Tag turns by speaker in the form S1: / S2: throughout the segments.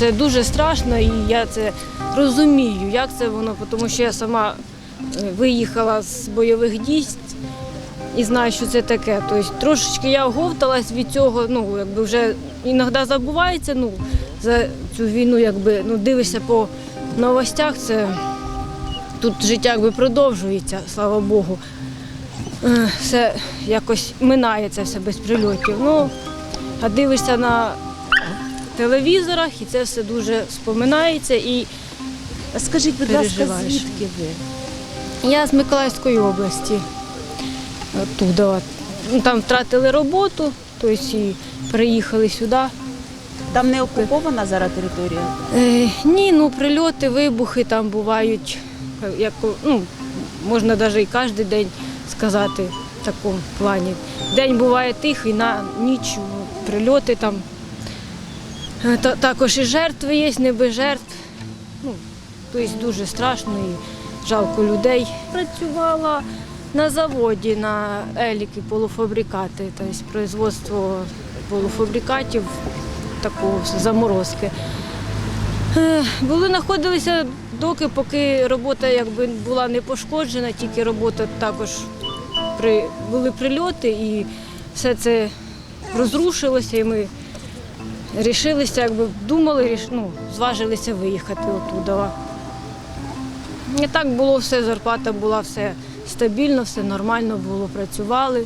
S1: це дуже страшно, і я це розумію, як це воно, тому що я сама е, виїхала з бойових дій і знаю, що це таке. Тобто трошечки я оговталась від цього, ну якби вже іноді забувається. Ну за цю війну, якби ну дивишся по новостях, це тут життя якби продовжується, слава Богу. Е, Все якось минає це все без прильотів. Ну, а дивишся на телевізорах, і це все дуже споминається. І
S2: Скажіть, будь ласка, звідки ви?
S1: я з Миколаївської області, оттуда. Ну, Там втратили роботу, тобто і приїхали сюди.
S2: Там не окупована зараз територія?
S1: Е, ні, ну прильоти, вибухи там бувають, як, ну, можна навіть і кожен день сказати в такому плані. День буває тихий, на ніч прильоти там. Е, та- також і жертви є, не без жертв. Ну, тобто дуже страшно і жалко людей. Працювала на заводі на еліки, полуфабрикати, тобто производство полуфабрикатів, такого заморозки. Е, Були знаходилися доки, поки робота якби була не пошкоджена, тільки робота також при були прильоти і все це розрушилося, і ми рішилися, якби думали, ріш- ну, зважилися виїхати оттуда. І так було все, зарплата була все стабільно, все нормально було, працювали.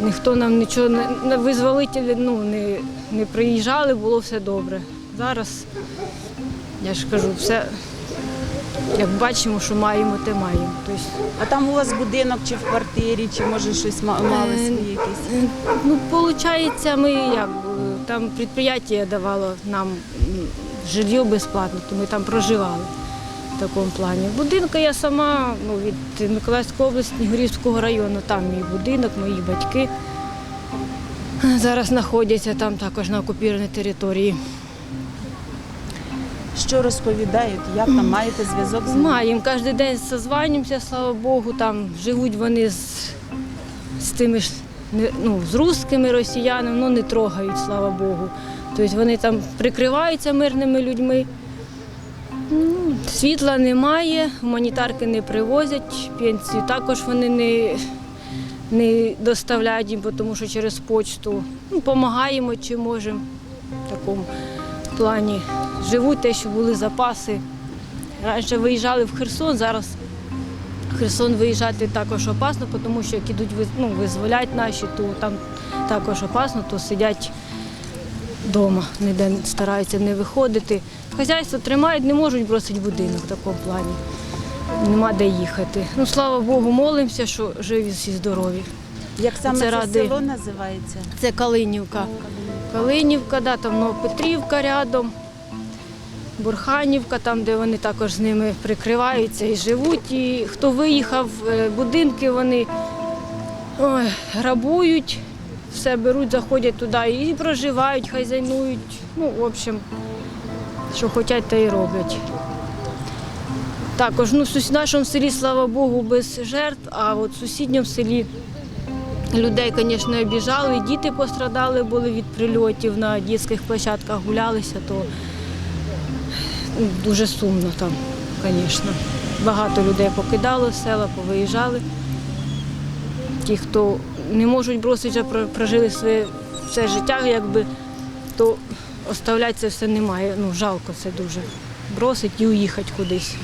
S1: Ніхто нам нічого не, не визволителі ну, не, не приїжджали, було все добре. Зараз, я ж кажу, все, як бачимо, що маємо, те маємо. Тобто,
S2: А там у вас будинок чи в квартирі, чи може щось ма- мали
S1: Е,
S2: свої якісь?
S1: е, ну, виходить, ми як, там підприємство давало нам жилье безплатно, то ми там проживали в такому плані. Будинку я сама ну, від Миколаївської області, Горівського району, там мій будинок, мої батьки. Зараз знаходяться там також на окупованій території.
S2: Що розповідають? Як там маєте зв'язок з ними?
S1: Маємо кожен день созванюємося, слава Богу. Там живуть вони з, з тими ж ну, з русскими росіянами, ну не трогають, слава Богу. Тобто вони там прикриваються мирними людьми. Ну, світла немає, гуманітарки не привозять, пенсію також вони не, не доставляють їм, тому що через почту ну, допомагаємо чи можемо в такому плані. Живуть те, що були запаси. Раніше виїжджали в Херсон, зараз Херсон виїжджати також опасно, тому що як ідуть ну, визволять наші, то там також опасно, то сидять вдома, ніде стараються не виходити. Хазяйство тримають, не можуть бросити будинок в такому плані. Нема де їхати. Ну, слава Богу, молимося, що живі всі здорові.
S2: Як саме
S1: Це
S2: це,
S1: ради.
S2: село називається?
S1: Це Калинівка. Калинівка, да, там Новопетрівка рядом, Бурханівка, там, де вони також з ними прикриваються і живуть. І хто виїхав, е, будинки вони ой, грабують, все беруть, заходять туди і проживають, хазяйнують. Ну, в общем, що хочуть, те і роблять. Також ну, в нашому селі, слава Богу, без жертв, а от в сусідньому селі Людей, звісно, обіжали, діти пострадали були від прильотів на дитячих площадках, гулялися, то дуже сумно там, звісно. Багато людей покидало села, повиїжджали. Ті, хто не можуть бросити, а прожили своє все життя, якби, то оставляти це все немає. Ну, жалко це дуже. Бросить і уїхати кудись.